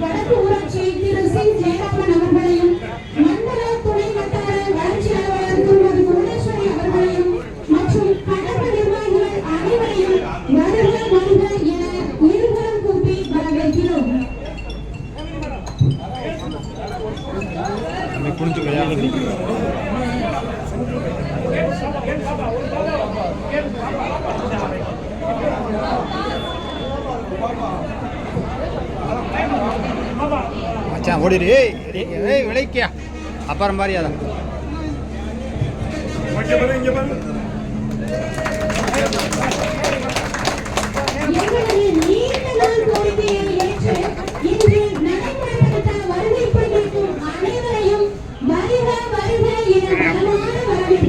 வடக்கு ஊராட்சி திரு சி ஜெயராமன் அவர்களையும் மண்டல துணை வட்டார வளர்ச்சி அலுவலர் திருமதி புவனேஸ்வரி அவர்களையும் மற்றும் கழக நிர்வாகிகள் அனைவரையும் வருக வருக என இருபுறம் கூப்பி வரவேற்கிறோம் புரிஞ்சு ஓடிடு. ஏய் விளைக்கியா அப்புறம் மாதிரி